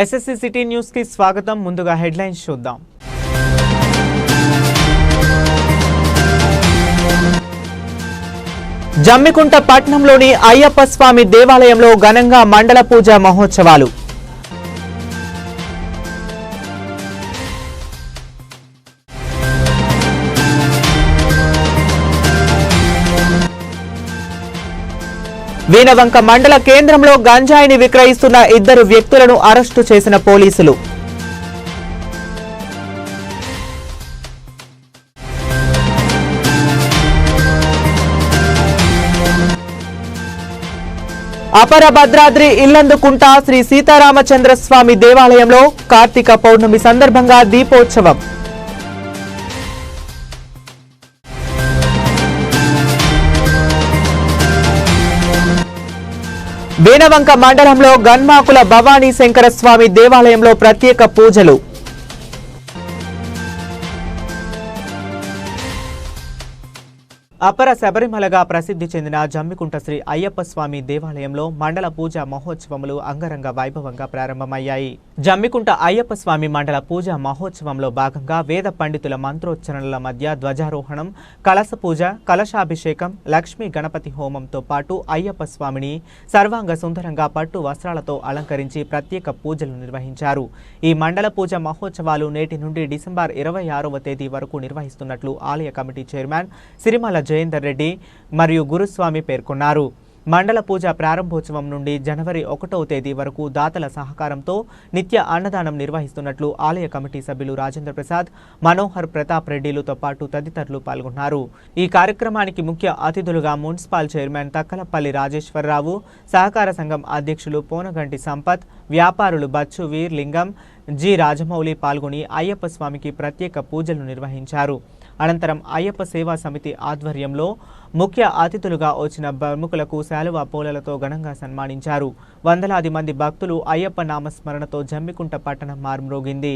SSC city న్యూస్కి స్వాగతం. ముందుగా హెడ్లైన్స్ చూద్దాం. జమ్మికుంట పట్నంలోని అయ్యప్ప స్వామి దేవాలయంలో ఘనంగా మండల పూజ మహోత్సవాలు. వీణవంక మండల కేంద్రంలో గంజాయిని విక్రయిస్తున్న ఇద్దరు వ్యక్తులను అరెస్టు చేసిన పోలీసులు. అపర భద్రాద్రి ఇల్లందుకుంట శ్రీ సీతారామచంద్ర స్వామి దేవాలయంలో కార్తీక పౌర్ణమి సందర్భంగా దీపోత్సవం. వేనవంక మండలంలో గన్మాకుల భవానీ శంకర స్వామి దేవాలయంలో ప్రత్యేక పూజలు. అపర శబరిమలగా ప్రసిద్ధి చెందిన జమ్మికుంట శ్రీ అయ్యప్ప స్వామి దేవాలయంలో మండల పూజ మహోత్సవములు అంగరంగ వైభవంగా ప్రారంభమయ్యాయి. జమ్మికుంట అయ్యప్ప స్వామి మండల పూజ మహోత్సవంలో భాగంగా వేద పండితుల మంత్రోచ్చరణల మధ్య ధ్వజారోహణం కలశ పూజ కలశాభిషేకం లక్ష్మీ గణపతి హోమంతో పాటు అయ్యప్ప స్వామిని సర్వాంగ సుందరంగా పట్టు వస్త్రాలతో అలంకరించి ప్రత్యేక పూజలు నిర్వహించారు. ఈ మండల పూజ మహోత్సవాలు నేటి నుండి డిసెంబర్ ఇరవై ఆరవ తేదీ వరకు నిర్వహిస్తున్నట్లు ఆలయ కమిటీ చైర్మన్ సిరిమల జయేందర్ రెడ్డి మరియు గురుస్వామి పేర్కొన్నారు. మండల పూజ ప్రారంభోత్సవం నుండి జనవరి ఒకటవ తేదీ వరకు దాతల సహకారంతో నిత్య అన్నదానం నిర్వహిస్తున్నట్లు ఆలయ కమిటీ సభ్యులు రాజేంద్ర ప్రసాద్ మనోహర్ ప్రతాప్ రెడ్డిలతో పాటు తదితరులు పాల్గొన్నారు. ఈ కార్యక్రమానికి ముఖ్య అతిథులుగా మున్సిపల్ చైర్మన్ తక్కలపల్లి రాజేశ్వరరావు సహకార సంఘం అధ్యక్షులు పోనగంటి సంపత్ వ్యాపారులు బచ్చు వీర్ లింగం జి రాజమౌళి పాల్గొని అయ్యప్ప స్వామికి ప్రత్యేక పూజలు నిర్వహించారు. అనంతరం అయ్యప్ప సేవా సమితి ఆధ్వర్యంలో ముఖ్య అతిథులుగా వచ్చిన ప్రముఖులకు శాలువ పూలలతో ఘనంగా సన్మానించారు వందలాది మంది భక్తులు అయ్యప్ప నామస్మరణతో జమ్మికుంట పట్టణం మారుమ్రోగింది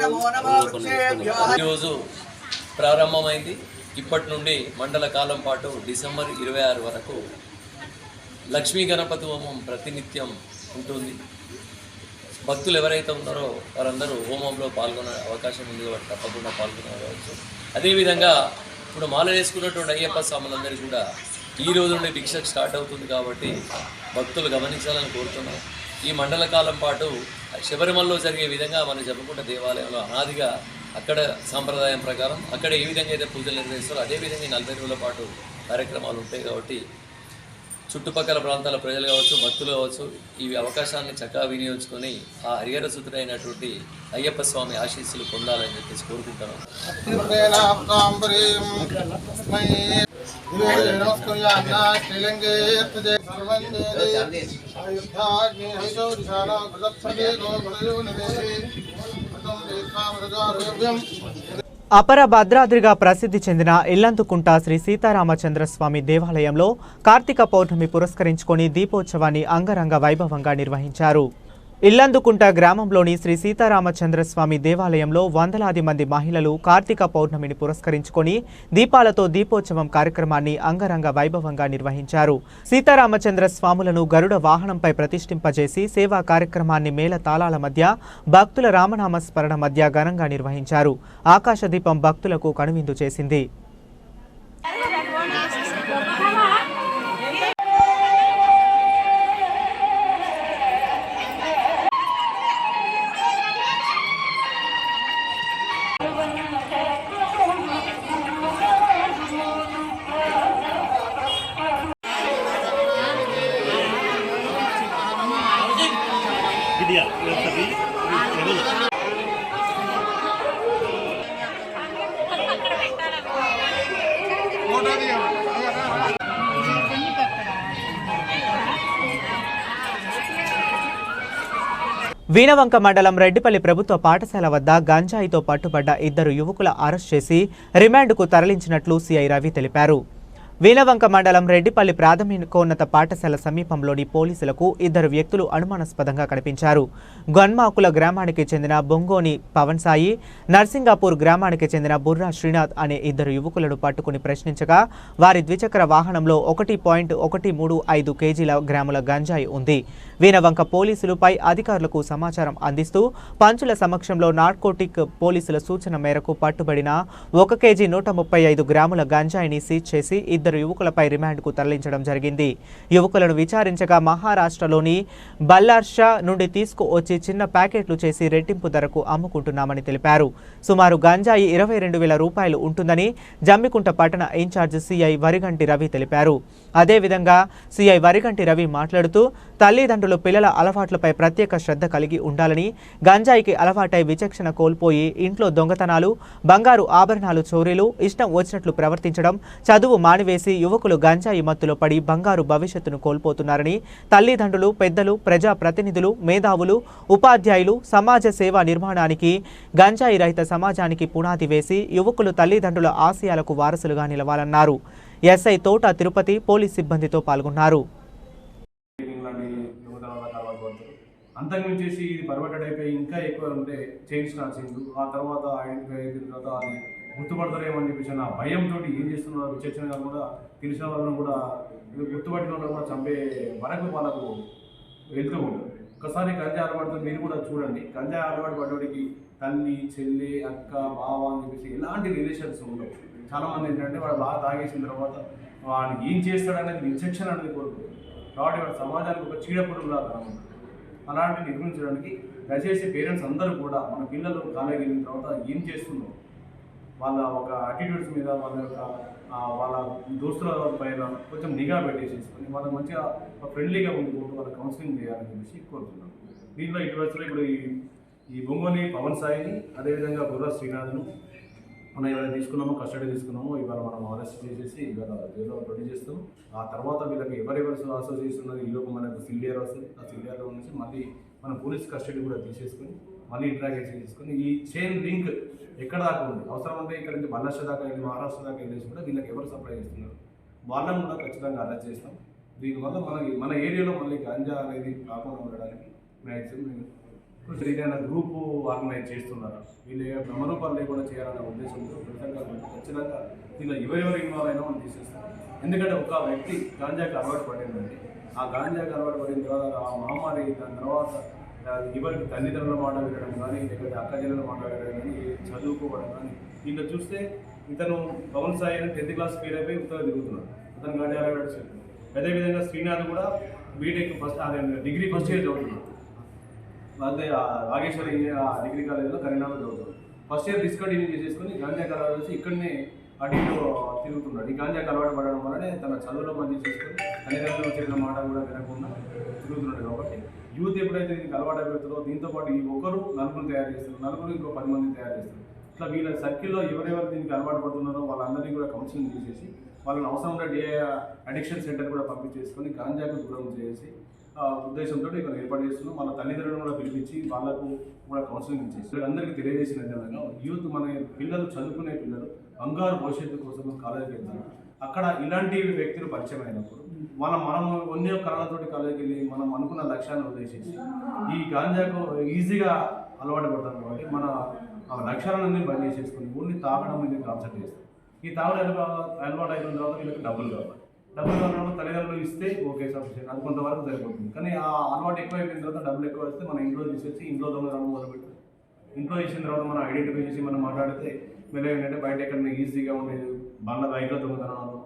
నమో నమో ప్రారంభమైంది. ఇప్పటి నుండి మండల కాలం పాటు డిసెంబర్ ఇరవై ఆరు వరకు లక్ష్మీ గణపతి హోమం ప్రతినిత్యం ఉంటుంది. భక్తులు ఎవరైతే ఉన్నారో వారందరూ హోమంలో పాల్గొనే అవకాశం ఉంది కాబట్టి తప్పకుండా పాల్గొనవచ్చు అదేవిధంగా ఇప్పుడు మాల వేసుకున్నటువంటి అయ్యప్ప స్వాములందరికీ కూడా ఈ రోజు నుండి భిక్ష స్టార్ట్ అవుతుంది కాబట్టి భక్తులు గమనించాలని కోరుతున్నాం. ఈ మండల కాలం పాటు శబరిమలలో జరిగే విధంగా మనం జమ్ముకుంట దేవాలయంలో అనాదిగా అక్కడ సాంప్రదాయం ప్రకారం అక్కడ ఏ విధంగా అయితే పూజలు నిర్వహిస్తారో అదే విధంగా నలభై రోజుల పాటు కార్యక్రమాలు ఉంటాయి కాబట్టి చుట్టుపక్కల ప్రాంతాల ప్రజలు కావచ్చు భక్తులు కావచ్చు ఈ అవకాశాన్ని చక్కగా వినియోగించుకొని ఆ హరిహర సుతుడైనటువంటి అయ్యప్ప స్వామి ఆశీస్సులు పొందాలని చెప్పేసి కోరుకుంటాను అపర భద్రాద్రిగా ప్రసిద్ధి చెందిన ఇల్లంతుకుంట శ్రీ సీతారామచంద్రస్వామి దేవాలయంలో కార్తీక పౌర్ణమి పురస్కరించుకొని దీపోత్సవాన్ని అంగరంగ వైభవంగా నిర్వహించారు. ఇల్లందుకుంట గ్రామంలోని శ్రీ సీతారామచంద్ర స్వామి దేవాలయంలో వందలాది మంది మహిళలు కార్తీక పౌర్ణమిని పురస్కరించుకొని దీపాలతో దీపోత్సవం కార్యక్రమాన్ని అంగరంగ వైభవంగా నిర్వహించారు. సీతారామచంద్ర స్వాములను గరుడ వాహనంపై ప్రతిష్ఠింపజేసి సేవా కార్యక్రమాన్ని మేళ తాళాల మధ్య భక్తుల రామనామ స్మరణ మధ్య ఘనంగా నిర్వహించారు. ఆకాశ దీపం భక్తులకు కనువిందు చేసింది. వీణవంక మండలం రెడ్డిపల్లి ప్రభుత్వ పాఠశాల వద్ద గంజాయితో పట్టుబడ్డ ఇద్దరు యువకుల అరెస్ట్ చేసి రిమాండ్కు తరలించినట్లు సిఐ రవి తెలిపారు. వీణవంక మండలం రెడ్డిపల్లి ప్రాథమికోన్నత పాఠశాల సమీపంలోని పోలీసులకు ఇద్దరు వ్యక్తులు అనుమానాస్పదంగా కనిపించారు. గన్మాకుల గ్రామానికి చెందిన బొంగోని పవన్ సాయి నర్సింగాపూర్ గ్రామానికి చెందిన బుర్రా శ్రీనాథ్ అనే ఇద్దరు యువకులను పట్టుకుని ప్రశ్నించగా వారి ద్విచక్ర వాహనంలో ఒకటి పాయింట్ ఒకటి మూడు ఐదు కేజీల గ్రాముల గంజాయి ఉంది. వీణవంక పోలీసులపై అధికారులకు సమాచారం అందిస్తూ పంచుల సమక్షంలో నార్కోటిక్ పోలీసుల సూచన మేరకు పట్టుబడిన ఒక కేజీ నూట ముప్పై ఐదు గ్రాముల గంజాయిని సీజ్ చేసి ఇద్దరు యువకులపై రిమాండ్కు తరలించడం జరిగింది. యువకులను విచారించగా మహారాష్ట్రలోని బల్లార్షా నుండి తీసుకువచ్చి చిన్న ప్యాకెట్లు చేసి రెట్టింపు ధరకు అమ్ముకుంటున్నామని తెలిపారు. సుమారు గంజాయి ఇరవై రెండు వేల రూపాయలు ఉంటుందని జమ్మికుంట పట్టణ ఇన్ఛార్జ్ సిఐ వరిగంటి రవి తెలిపారు. అదేవిధంగా సిఐ వరిగంటి రవి మాట్లాడుతూ తల్లిదండ్రులు పిల్లల అలవాట్లపై ప్రత్యేక శ్రద్ధ కలిగి ఉండాలని గంజాయికి అలవాటై విచక్షణ కోల్పోయి ఇంట్లో దొంగతనాలు బంగారు ఆభరణాలు చోరీలు ఇష్టం వచ్చినట్లు ప్రవర్తించడం చదువు మానివేసి యువకులు గంజాయి మత్తులో పడి బంగారు భవిష్యత్తును కోల్పోతున్నారని తల్లిదండ్రులు పెద్దలు ప్రజా ప్రతినిధులు మేధావులు ఉపాధ్యాయులు సమాజ సేవా నిర్మాణానికి గంజాయి రహిత సమాజానికి పునాది వేసి యువకులు తల్లిదండ్రుల ఆశయాలకు వారసులుగా నిలవాలన్నారు. ఎస్ఐ తోట తిరుపతి పోలీస్ సిబ్బందితో పాల్గొన్నారు. లాంటి దొంగతనాలకు అంతకుమించేసి ఇది పర్వటెడ్ అయిపోయి ఇంకా ఎక్కువ ఉంటే చైన్ స్నాచింగ్ ఆ తర్వాత ఐడెంటిఫై అయిన తర్వాత అది గుర్తుపడతారేమని చెప్పేసి నా భయంతో ఏం చేస్తున్నారో విచక్షణగా కూడా తెలిసిన వాళ్ళని కూడా గుర్తుపట్టిన కూడా చంపే వరకు వాళ్ళకు వెళ్తూ ఉంటారు. ఒకసారి గంజా అలవాటుతో మీరు కూడా చూడండి. గంజా అలవాటు పడ్డోడికి తల్లి చెల్లి అక్క బావ అని చెప్పేసి ఎలాంటి రిలేషన్స్ ఉండవు. చాలామంది ఏంటంటే వాడు బాగా తాగేసిన తర్వాత వాడిని ఏం చేస్తాడనేది విచక్షణ అనేది కోరుకుంటారు కాబట్టి వాళ్ళ సమాజానికి ఒక చీడపురుగులా అనమాట అలాంటివి నిర్మించడానికి దయచేసి పేరెంట్స్ అందరూ కూడా మన పిల్లలు కాలేజీ వెళ్ళిన తర్వాత ఏం చేస్తున్నాం? వాళ్ళ ఒక అటిట్యూడ్స్ మీద వాళ్ళ యొక్క వాళ్ళ దోస్తుల పైన కొంచెం నిఘా పెట్టేసేసుకొని వాళ్ళకి మంచిగా ఫ్రెండ్లీగా ఉండుకుంటూ వాళ్ళ కౌన్సిలింగ్ చేయాలని చెప్పేసి కోరుతున్నాను దీంట్లో ఇటీవల ఇప్పుడు ఈ ఈ బొమ్మని పవన్ సాయిని అదేవిధంగా బుర్రా శ్రీనాథ్ను మనం ఇవాళ తీసుకున్నామో కస్టడీ తీసుకున్నామో ఇవాళ మనం అరెస్ట్ చేసేసి ఇవాళ జైల్లో ప్రొడ్యూస్ చేస్తాం. ఆ తర్వాత వీళ్ళకి ఎవరెవరు అసోసియేషన్ ఉన్నది ఈ లోపు మనకు సిల్డియర్ వస్తుంది. ఆ సిల్డియర్లో నుంచి మళ్ళీ మనం పోలీస్ కస్టడీ కూడా తీసేసుకొని మళ్ళీ ఇంట్రాగేషన్ చేసుకొని ఈ చైన్ లింక్ ఎక్కడ దాకా ఉంది? అవసరం అంటే ఇక్కడ నుంచి మహారాష్ట్ర దాకా వెళ్ళి మహారాష్ట్ర దాకా వెళ్ళేసి కూడా వీళ్ళకి ఎవరు సప్లై చేస్తున్నారు? వాళ్ళని కూడా ఖచ్చితంగా అరెస్ట్ చేస్తాం. దీనివల్ల మనకి మన ఏరియాలో మళ్ళీ గంజా అనేది కాకుండా ఉండడానికి మ్యాక్సిమం నేను ఏదైనా గ్రూపు ఆర్గనైజ్ చేస్తున్నారు. వీళ్ళు బ్రహ్మరూపాలు లేకుండా చేయాలనే ఉద్దేశంతో ఫలితంగా ఖచ్చితంగా దీనిలో ఎవరెవరు ఇన్వాల్వ్ అయినా మనం తీసేస్తాం. ఎందుకంటే ఒక వ్యక్తి గాంజాకి అలవాటు పడిందండి. ఆ గాంజాకి అలవాటు పడిన తర్వాత ఆ మహమ్మారి దాని తర్వాత అది ఎవరికి తల్లిదండ్రుల మాట వినడం కానీ లేకపోతే అక్క చెల్లెల మాట వినడం కానీ చదువుకోవడం కానీ దీంట్లో చూస్తే ఇతను పవన్ సాయి అని టెన్త్ క్లాస్ ఫెయిల్ అయిపోయి ఉత్తర తిరుగుతున్నాడు. అతను గాంజా అలవాటు అదేవిధంగా శ్రీనాథ్ కూడా బీటెక్ ఫస్ట్ అదే డిగ్రీ ఫస్ట్ ఇయర్ చదువుతున్నాడు. అంటే ఆ రాగేశ్వరి ఆ డిగ్రీ కాలేజీలో కరీంనగర్ చదువుతాడు. ఫస్ట్ ఇయర్ డిస్కంటిన్యూ చేసేసుకుని గాంజా కలవాడు వచ్చి ఇక్కడనే అటు తిరుగుతున్నాడు. ఈ గాంజాకి అలవాటు పడడం వల్లనే తన చదువులో మంచి చేసుకుని తల్లిదండ్రులు చెప్పిన మాట కూడా వినకుండా తిరుగుతున్నాడు కాబట్టి యూత్ ఎప్పుడైతే దీనికి అలవాటు అయిపోతుందో దీంతో పాటు ఈ ఒకరు నలుగురు తయారు చేస్తారు. నలుగురు ఇంకో పది మంది తయారు చేస్తారు. ఇట్లా వీళ్ళ సర్కిల్లో ఎవరెవరు దీనికి అలవాటు పడుతున్నారో వాళ్ళందరినీ కూడా కౌన్సిలింగ్ చేసేసి వాళ్ళని అవసరం ఉంటే డే అడిక్షన్ సెంటర్ కూడా పంపించేసుకొని గాంజాకు దూరం చేసి ఉద్దేశంతో ఇక్కడ ఏర్పాటు చేస్తున్నాం. వాళ్ళ తల్లిదండ్రులను కూడా పిలిపించి వాళ్ళకు కూడా కౌన్సిలింగ్ ఇచ్చేసి అందరికీ తెలియజేసిన విధంగా యూత్ మన పిల్లలు చదువుకునే పిల్లలు బంగారు భవిష్యత్తు కోసం కాలేజీకి వెళ్తారు. అక్కడ ఇలాంటి వ్యక్తులు పరిచయం అయినప్పుడు మనం మనం ఎన్నో కారణాలతోటి కాలేజీకి వెళ్ళి మనం అనుకున్న లక్ష్యాన్ని ఉద్దేశించి ఈ గాంజాకు ఈజీగా అలవాటు పడతాం కాబట్టి మన ఆ లక్ష్యాలన్నీ బంద్ చేసేసుకొని ఓన్లీ తాగడం మీద కాన్సెప్ట్ చేస్తాం ఈ తాగడం అలవాటు అయిన తర్వాత వీళ్ళకి డబ్బులు కావాలి. డబ్బులు కావాలన్నప్పుడు తల్లిదండ్రులు ఇస్తే ఓకే సఫిషియెంట్ అది కొంతవరకు సరిపోతుంది. కానీ ఆ అలవాటు ఎక్కువ అయిపోయిన తర్వాత డబ్బులు ఎక్కువ వస్తే మనం ఇంట్లో తీసుకొచ్చి ఇంట్లో దొంగతనం మొదలుపెట్టి ఇంట్లో చేసిన తర్వాత మనం ఐడెంటిఫై చేసి మనం మాట్లాడితే మీరు ఏంటంటే బయట ఎక్కడైనా ఈజీగా ఉండేది. బండ్ల బైక్లో దొంగతనాలు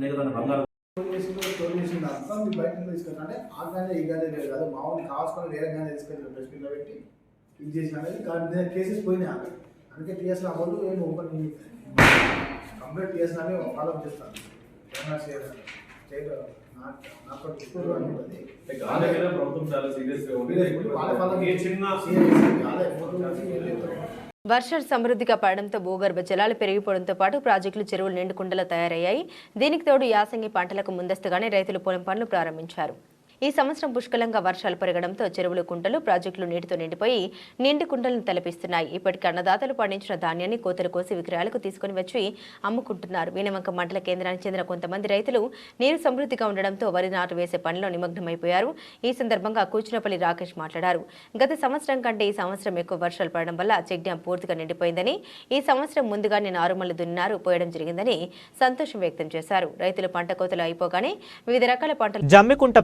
లేకపోతే బంగారు స్టోర్ మీరు బయట నుంచి అంటే ఆ గానే ఈ గానే లేదు కాదు మామూలు కావాల్సుకొని వేరే గానే తీసుకెళ్ళి డస్ట్బిన్లో పెట్టి ఇది చేసిన అనేది కానీ కేసెస్ పోయినాయి అందుకే టీఎస్ అమౌంట్ నేను ఓపెన్ కంప్లీట్ టీఎస్ అని ఫాలో చేస్తాను వర్షాలు సమృద్ధిగా పడడంతో భూగర్భ జలాలు పెరిగిపోవడంతో పాటు ప్రాజెక్టులు చెరువులు నిండుకుండలా తయారయ్యాయి. దీనికి తోడు యాసంగి పంటలకు ముందస్తుగానే రైతులు పొలం పనులు ప్రారంభించారు. ఈ సంవత్సరం పుష్కలంగా వర్షాలు పెరగడంతో చెరువులు కుంటలు ప్రాజెక్టులు నీటితో నిండిపోయి నిండి కుంటలను తలపిస్తున్నాయి. ఇప్పటికీ అన్నదాతలు పండించిన ధాన్యాన్ని కోతలు కోసి విక్రయాలకు తీసుకుని వచ్చి అమ్ముకుంటున్నారు. వీణవంక మండల కేంద్రానికి చెందిన కొంతమంది రైతులు నీరు సమృద్ధిగా ఉండడంతో వరి నాటు వేసే పనిలో నిమగ్నమైపోయారు. ఈ సందర్భంగా కూచినపల్లి రాకేష్ మాట్లాడారు. గత సంవత్సరం కంటే ఈ సంవత్సరం ఎక్కువ వర్షాలు పడడం వల్ల చెక్ డ్యాం పూర్తిగా నిండిపోయిందని ఈ సంవత్సరం ముందుగానే నారుమల్లు దున్నారు పోయడం జరిగిందని సంతోషం వ్యక్తం చేశారు. రైతులు పంట కోతలు అయిపోగానే వివిధ రకాల పంటలు జమ్మికుంట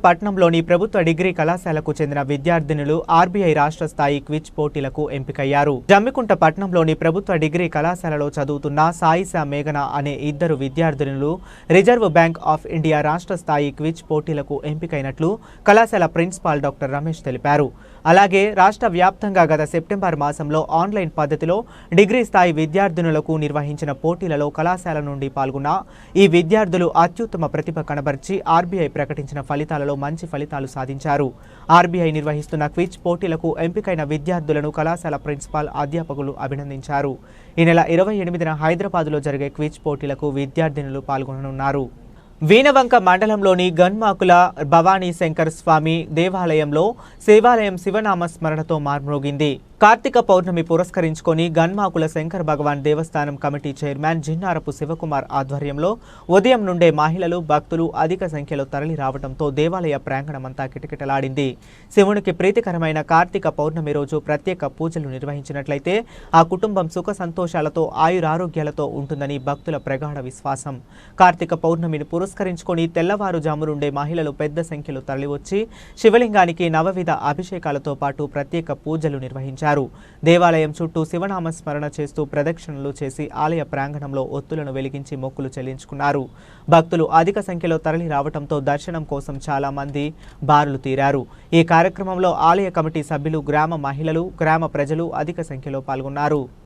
పట్టణంలోని ప్రభుత్వ డిగ్రీ కళాశాలకు చెందిన విద్యార్థినులు ఆర్బీఐ రాష్ట్ర స్థాయి క్విజ్ పోటీలకు ఎంపికయ్యారు. జమ్మికుంట పట్నంలోని ప్రభుత్వ డిగ్రీ కళాశాలలో చదువుతున్న సాయిసా మేఘన అనే ఇద్దరు విద్యార్థినులు రిజర్వ్ బ్యాంక్ ఆఫ్ ఇండియా రాష్ట్ర స్థాయి క్విజ్ పోటీలకు ఎంపికైనట్లు కళాశాల ప్రిన్సిపాల్ డాక్టర్ రమేష్ తెలిపారు. అలాగే రాష్ట్ర వ్యాప్తంగా గత సెప్టెంబర్ మాసంలో ఆన్లైన్ పద్ధతిలో డిగ్రీ స్థాయి విద్యార్థినులకు నిర్వహించిన పోటీలలో కళాశాల నుండి పాల్గొన్న ఈ విద్యార్థులు అత్యుత్తమ ప్రతిభ కనబర్చి ఆర్బీఐ ప్రకటించిన ఫలితాలలో మంచి ఫలితాలు సాధించారు. ఆర్బీఐ నిర్వహిస్తున్న క్విజ్ పోటీలకు ఎంపికైన విద్యార్థులను కళాశాల ప్రిన్సిపాల్ అధ్యాపకులు అభినందించారు. ఈ నెల ఇరవై ఎనిమిదిన హైదరాబాద్లో జరిగే క్విజ్ పోటీలకు విద్యార్థినులు పాల్గొననున్నారు. వీణవంక మండలంలోని గన్మాకుల భవానీ శంకర్ స్వామి దేవాలయంలో శివాలయం శివనామ స్మరణతో మార్మోగింది కార్తీక పౌర్ణమి పురస్కరించుకొని గన్మాకుల శంకర్ భగవాన్ దేవస్థానం కమిటీ చైర్మన్ జిన్నారపు శివకుమార్ ఆధ్వర్యంలో ఉదయం నుండే మహిళలు భక్తులు అధిక సంఖ్యలో తరలి రావడంతో దేవాలయ ప్రాంగణమంతా కిటకిటలాడింది. శివునికి ప్రీతికరమైన కార్తీక పౌర్ణమి రోజు ప్రత్యేక పూజలు నిర్వహించినట్లయితే ఆ కుటుంబం సుఖ సంతోషాలతో ఆయురారోగ్యాలతో ఉంటుందని భక్తుల ప్రగాఢ విశ్వాసం. కార్తీక పౌర్ణమిని పురస్కరించుకొని తెల్లవారుజాము నుండే మహిళలు పెద్ద సంఖ్యలో తరలివచ్చి శివలింగానికి నవవిధ అభిషేకాలతో పాటు ప్రత్యేక పూజలు నిర్వహించారు. దేవాలయం చుట్టూ శివనామ స్మరణ చేస్తూ ప్రదక్షిణలు చేసి ఆలయ ప్రాంగణంలో ఒత్తులను వెలిగించి మొక్కులు చెల్లించుకున్నారు. భక్తులు అధిక సంఖ్యలో తరలి రావడంతో దర్శనం కోసం చాలా మంది బారులు తీరారు. ఈ కార్యక్రమంలో ఆలయ కమిటీ సభ్యులు గ్రామ మహిళలు గ్రామ ప్రజలు అధిక సంఖ్యలో పాల్గొన్నారు.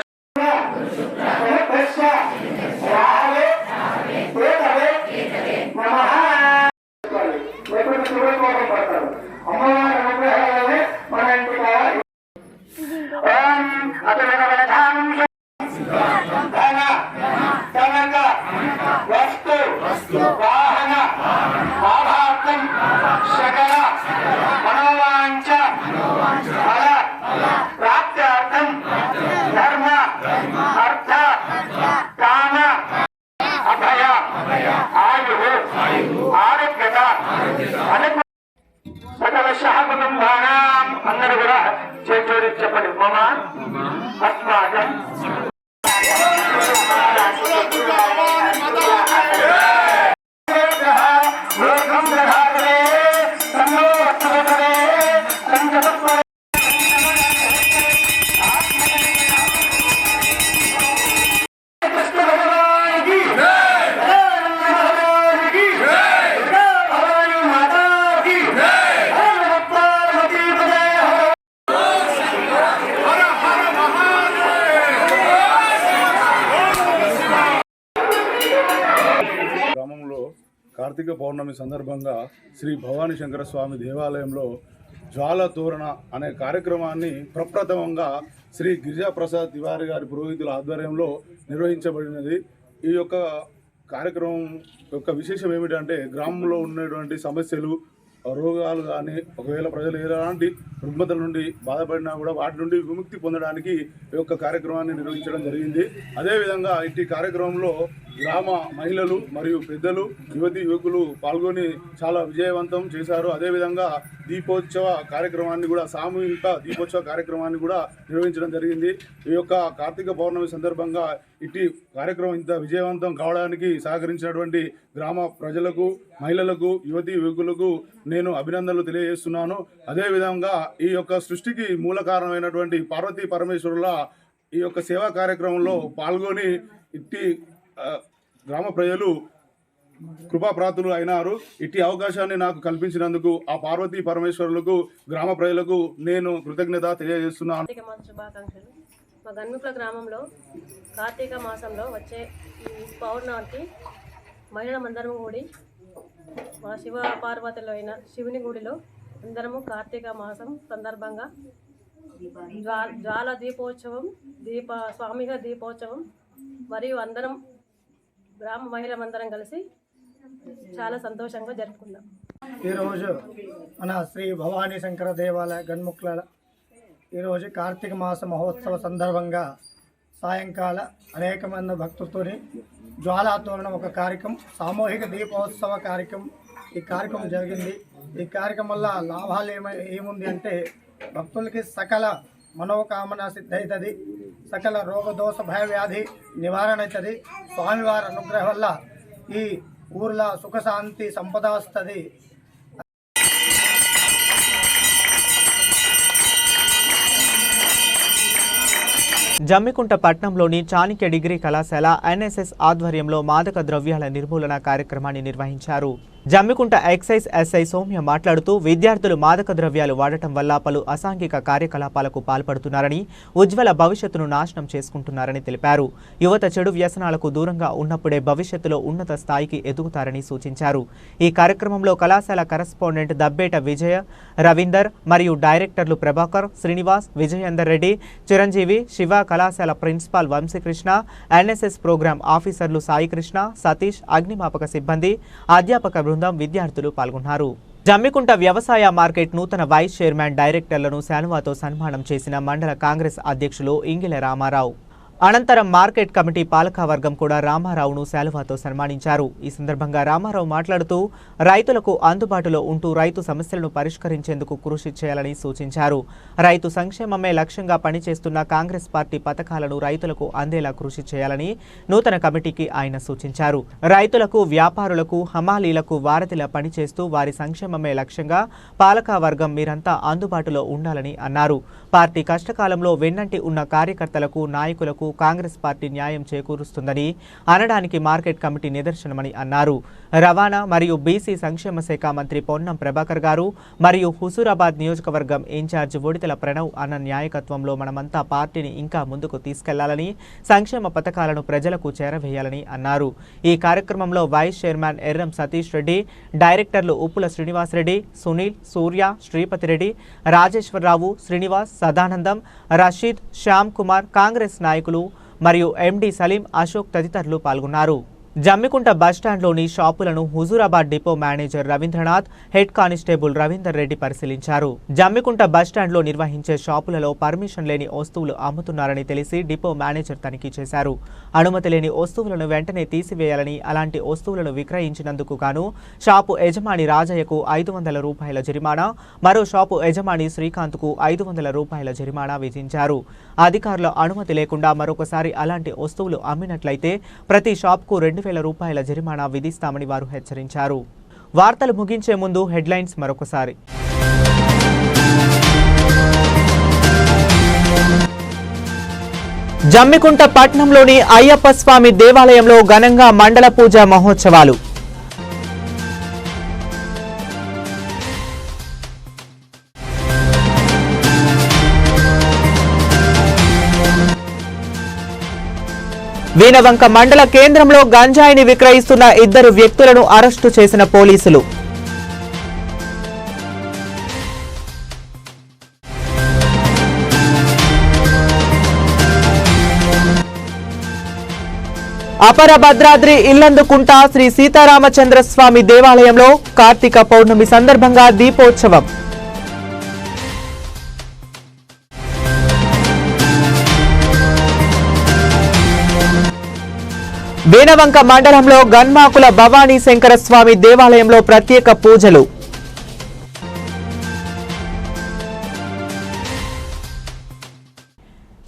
పౌర్ణమి సందర్భంగా శ్రీ భవానీ శంకర స్వామి దేవాలయంలో జ్వాల తోరణ అనే కార్యక్రమాన్ని ప్రప్రథమంగా శ్రీ గిరిజాప్రసాద్ తివారి గారి పురోహితుల ఆధ్వర్యంలో నిర్వహించబడినది. ఈ యొక్క కార్యక్రమం యొక్క విశేషం ఏమిటంటే గ్రామంలో ఉన్నటువంటి సమస్యలు రోగాలు కానీ ఒకవేళ ప్రజలు ఎలాంటి రుగ్మతల నుండి బాధపడినా కూడా వాటి నుండి విముక్తి పొందడానికి ఈ యొక్క కార్యక్రమాన్ని నిర్వహించడం జరిగింది. అదేవిధంగా ఇట్టి కార్యక్రమంలో గ్రామ మహిళలు మరియు పెద్దలు యువతి యువకులు పాల్గొని చాలా విజయవంతం చేశారు. అదేవిధంగా దీపోత్సవ కార్యక్రమాన్ని కూడా సామూహిక దీపోత్సవ కార్యక్రమాన్ని కూడా నిర్వహించడం జరిగింది. ఈ యొక్క కార్తీక పౌర్ణమి సందర్భంగా ఇట్టి కార్యక్రమం ఇంత విజయవంతం కావడానికి సహకరించినటువంటి గ్రామ ప్రజలకు మహిళలకు యువతి యువకులకు నేను అభినందనలు తెలియజేస్తున్నాను. అదేవిధంగా ఈ యొక్క సృష్టికి మూల కారణమైనటువంటి పార్వతీ పరమేశ్వరుల ఈ యొక్క సేవా కార్యక్రమంలో పాల్గొని ఇట్టి గ్రామ ప్రజలు కృపాప్రాతులు అయినారు. ఇట్టి అవకాశాన్ని నాకు కల్పించినందుకు ఆ పార్వతీ పరమేశ్వరులకు గ్రామ ప్రజలకు నేను కృతజ్ఞత తెలియజేస్తున్నాను. శుభాకాంక్షలు. మా గన్ముకుల గ్రామంలో కార్తీక మాసంలో వచ్చే ఈ పౌర్ణమికి మహిళలందరం కూడి మా శివ పార్వతులు అయిన శివుని గుడిలో అందరము కార్తీక మాసం సందర్భంగా జ్వాల దీపోత్సవం దీప స్వామిగా దీపోత్సవం మరియు అందరం గ్రామ మహిళలందరం కలిసి చాలా సంతోషంగా జరుపుకున్నాం. ఈరోజు మన శ్రీ భవానీ శంకర దేవాలయ గన్ముక్ల ఈరోజు కార్తీక మాస మహోత్సవ సందర్భంగా సాయంకాల అనేక మంది భక్తులతోని జ్వాలాతోరణం ఒక కార్యక్రమం సామూహిక దీపోత్సవ కార్యక్రమం ఈ కార్యక్రమం జరిగింది. ఈ కార్యక్రమం వల్ల లాభాలు ఏమై ఏముంది అంటే భక్తులకి సకల మనోకామన సిద్ధి సకల రోగదోష భయ వ్యాధి నివారణ అవుతుంది స్వామివారి అనుగ్రహం వల్ల ఈ ఊర్లో సుఖశాంతి సంపద వస్తుంది జమ్మికుంట పట్నంలోని చాణిక్య డిగ్రీ కళాశాల ఎన్ఎస్ఎస్ ఆధ్వర్యంలో మాదక ద్రవ్యాల నిర్మూలన కార్యక్రమాన్ని నిర్వహించారు. జమ్మికుంట ఎక్సైజ్ ఎస్ఐ సౌమ్య మాట్లాడుతూ విద్యార్థులు మాదక ద్రవ్యాలు వాడటం వల్ల పలు అసాంఘిక కార్యకలాపాలకు పాల్పడుతున్నారని ఉజ్వల భవిష్యత్తును నాశనం చేసుకుంటున్నారని తెలిపారు. యువత చెడు వ్యసనాలకు దూరంగా ఉన్నప్పుడే భవిష్యత్తులో ఉన్నత స్థాయికి ఎదుగుతారని సూచించారు. ఈ కార్యక్రమంలో కళాశాల కరస్పాండెంట్ దబ్బేట విజయ రవీందర్ మరియు డైరెక్టర్లు ప్రభాకర్ శ్రీనివాస్ విజయేందర్ రెడ్డి చిరంజీవి శివ కళాశాల ప్రిన్సిపాల్ వంశీకృష్ణ ఎన్ఎస్ఎస్ ప్రోగ్రాం ఆఫీసర్లు సాయికృష్ణ సతీష్ అగ్నిమాపక సిబ్బంది అధ్యాపక బృందం విద్యార్థులు పాల్గొన్నారు. జమ్మికుంట వ్యవసాయ మార్కెట్ నూతన వైస్ చైర్మన్ డైరెక్టర్లను శానువాతో సన్మానం చేసిన మండల కాంగ్రెస్ అధ్యక్షులు ఇంగిల రామారావు. అనంతరం మార్కెట్ కమిటీ పాలకవర్గం కూడా రామారావును శాలువాతో సన్మానించారు. ఈ సందర్భంగా రామారావు మాట్లాడుతూ రైతులకు అందుబాటులో ఉంటూ రైతు సమస్యలను పరిష్కరించేందుకు కృషి చేయాలని సూచించారు. రైతు సంక్షేమమే లక్ష్యంగా పనిచేస్తున్న కాంగ్రెస్ పార్టీ పథకాలను రైతులకు అందేలా కృషి చేయాలని నూతన కమిటీకి ఆయన సూచించారు. రైతులకు వ్యాపారులకు హమాలీలకు వారధిలా పనిచేస్తూ వారి సంక్షేమమే లక్ష్యంగా పాలకవర్గం మీరంతా అందుబాటులో ఉండాలని అన్నారు. పార్టీ కష్టకాలంలో వెన్నంటి ఉన్న కార్యకర్తలకు నాయకులకు కాంగ్రెస్ పార్టీ న్యాయం చేకూరుస్తుందని అనడానికి మార్కెట్ కమిటీ నిదర్శనమని అన్నారు. రవాణా మరియు బీసీ సంక్షేమ శాఖ మంత్రి పొన్నం ప్రభాకర్ గారు మరియు హుజూరాబాద్ నియోజకవర్గం ఇన్ఛార్జ్ ఒడితల ప్రణవ్ అన్న నాయకత్వంలో మనమంతా పార్టీని ఇంకా ముందుకు తీసుకెళ్ళాలని సంక్షేమ పథకాలను ప్రజలకు చేరవేయాలని అన్నారు. ఈ కార్యక్రమంలో వైస్ చైర్మన్ ఎర్రం సతీష్ రెడ్డి డైరెక్టర్లు ఉప్పుల శ్రీనివాసరెడ్డి సునీల్ సూర్య శ్రీపతి రెడ్డి రాజేశ్వరరావు శ్రీనివాస్ సదానందం రషీద్ శ్యామ్ కుమార్ కాంగ్రెస్ నాయకులు మరియు ఎండి సలీం అశోక్ తదితరులు పాల్గొన్నారు. జమ్మికుంట బస్టాండ్లోని షాపులను Huzurabad depot manager Ravindranath head constable Ravinder Reddy పరిశీలించారు. జమ్మికుంట బస్టాండ్లో నిర్వహించే షాపులలో పర్మిషన్ లేని వస్తువులు అమ్ముతున్నారని తెలిసి డిపో మేనేజర్ తనిఖీ చేశారు. అనుమతి లేని వస్తువులను వెంటనే తీసివేయాలని అలాంటి వస్తువులను విక్రయించినందుకు గాను షాపు యజమాని రాజయ్యకు ఐదు వందల రూపాయల జరిమానా మరో షాపు యజమాని శ్రీకాంత్కు ఐదు వందల రూపాయల జరిమానా విధించారు. అధికారుల అనుమతి లేకుండా మరొకసారి అలాంటి వస్తువులు అమ్మినట్లయితే ప్రతి షాప్కు రెండు వేల రూపాయల జరిమానా విధిస్తామని వారు హెచ్చరించారు. వార్తలు ముగించే ముందు హెడ్లైన్స్ మరొకసారి. జమ్మికుంట పట్నంలోని అయ్యప్ప స్వామి దేవాలయంలో ఘనంగా మండల పూజ మహోత్సవాలు. వీణవంక మండల కేంద్రంలో గంజాయిని విక్రయిస్తున్న ఇద్దరు వ్యక్తులను అరెస్టు చేసిన పోలీసులు. అపర భద్రాద్రి ఇల్లందుకుంట శ్రీ సీతారామచంద్ర స్వామి దేవాలయంలో కార్తీక పౌర్ణమి సందర్భంగా దీపోత్సవం. వేనవంక మండలంలో గన్మాకుల భవానీ శంకర స్వామి దేవాలయంలో ప్రత్యేక పూజలు.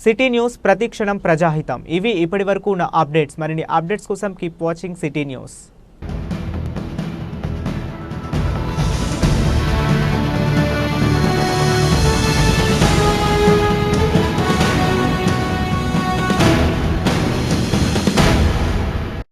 సిటీ న్యూస్ ప్రతిక్షణం ప్రజాహితం. ఇవి ఇప్పటి వరకు ఉన్న అప్డేట్స్. మరిన్ని అప్డేట్స్ కోసం కీప్ వాచింగ్ సిటీ న్యూస్.